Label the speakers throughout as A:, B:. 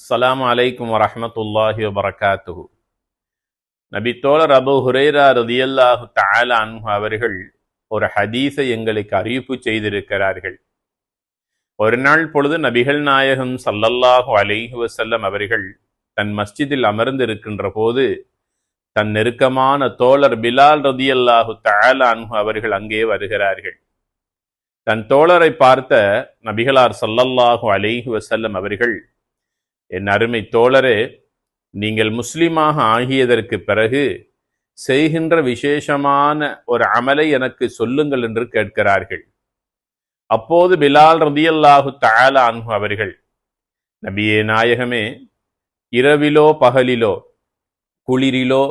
A: அஸ்லாம் அலைக்கும் வரமத்துல்லாஹி வபரகாத்துஹு நபி தோழர் அபு ஹுரேரா ரதியல்லாஹு தஆலா அன்ஹு அவர்கள் ஒரு ஹதீஸை எங்களுக்கு அறிவிப்பு செய்திருக்கிறார்கள். ஒரு நாள் பொழுது நபிகள் நாயகம் சல்லல்லாஹு அலைஹு வசல்லம் அவர்கள் தன் மஸ்ஜிதில் அமர்ந்திருக்கின்ற போது தன் நெருக்கமான தோழர் பிலால் ரதியல்லாஹு தஆலா அன்ஹு அவர்கள் அங்கே வருகிறார்கள். தன் தோழரை பார்த்த நபிகளார் சல்லல்லாஹு அலைஹு வசல்லம் அவர்கள் என் அருமை தோழரே நீங்கள் முஸ்லீமாக ஆகியதற்கு பிறகு செய்கின்ற விசேஷமான ஒரு அமலை எனக்கு சொல்லுங்கள் என்று கேட்கிறார்கள். அப்போது பிலால் ரதியல்லாஹு தஆலா அன்ஹு அவர்கள் நபியே நாயகமே இரவிலோ பகலிலோ குளிரிலோ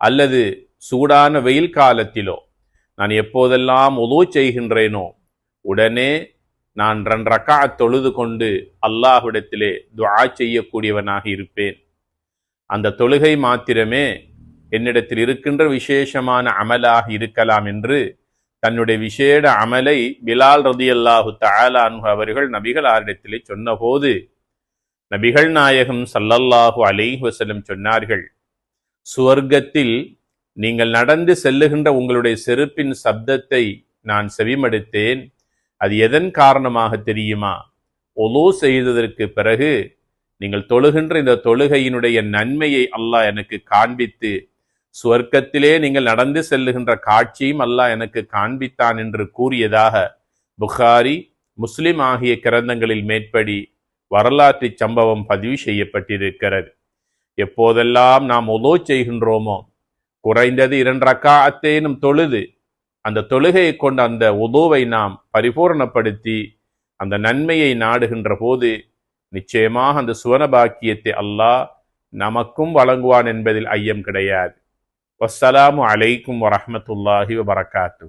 A: அல்லது சூடான வெயில் காலத்திலோ நான் எப்போதெல்லாம் உதவு செய்கின்றேனோ உடனே நான் ரன் ரக்கா தொழுது கொண்டு அல்லாஹ்விடத்திலே துவா செய்யக்கூடியவனாக இருப்பேன். அந்த தொழுகை மாத்திரமே என்னிடத்தில் இருக்கின்ற விசேஷமான அமலாக இருக்கலாம் என்று தன்னுடைய விசேட அமலை பிலால் ரதி அல்லாஹு தாலானு அவர்கள் நபிகளாரிடத்திலே சொன்னபோது நபிகள் நாயகம் சல்லல்லாஹு அலைஹ் வசலம் சொன்னார்கள் சுவர்க்கத்தில் நீங்கள் நடந்து செல்லுகின்ற உங்களுடைய செருப்பின் சப்தத்தை நான் செவிமடுத்தேன். அது எதன் காரணமாக தெரியுமா? ஒலு செய்ததற்கு பிறகு நீங்கள் தொழுகின்ற இந்த தொழுகையினுடைய நன்மையை அல்லாஹ் எனக்கு காண்பித்து சுவர்க்கத்திலே நீங்கள் நடந்து செல்லுகின்ற காட்சியும் அல்லாஹ் எனக்கு காண்பித்தான் என்று கூறியதாக புகாரி முஸ்லிம் ஆகிய கிரந்தங்களில் மேற்படி வரலாற்று சம்பவம் பதிவு செய்யப்பட்டிருக்கிறது. எப்போதெல்லாம் நாம் ஒலோ செய்கின்றோமோ குறைந்தது இரண்டு ரக்காத்தேனும் தொழுது அந்த தொழுகையை கொண்ட அந்த உதோவை நாம் பரிபூரணப்படுத்தி அந்த நன்மையை நாடுகின்ற போது நிச்சயமாக அந்த சுவன பாக்கியத்தை அல்லாஹ் நமக்கும் வழங்குவான் என்பதில் ஐயம் கிடையாது. வசலாமு அலைக்கும் வரமத்துல்லாஹி வபரகாத்து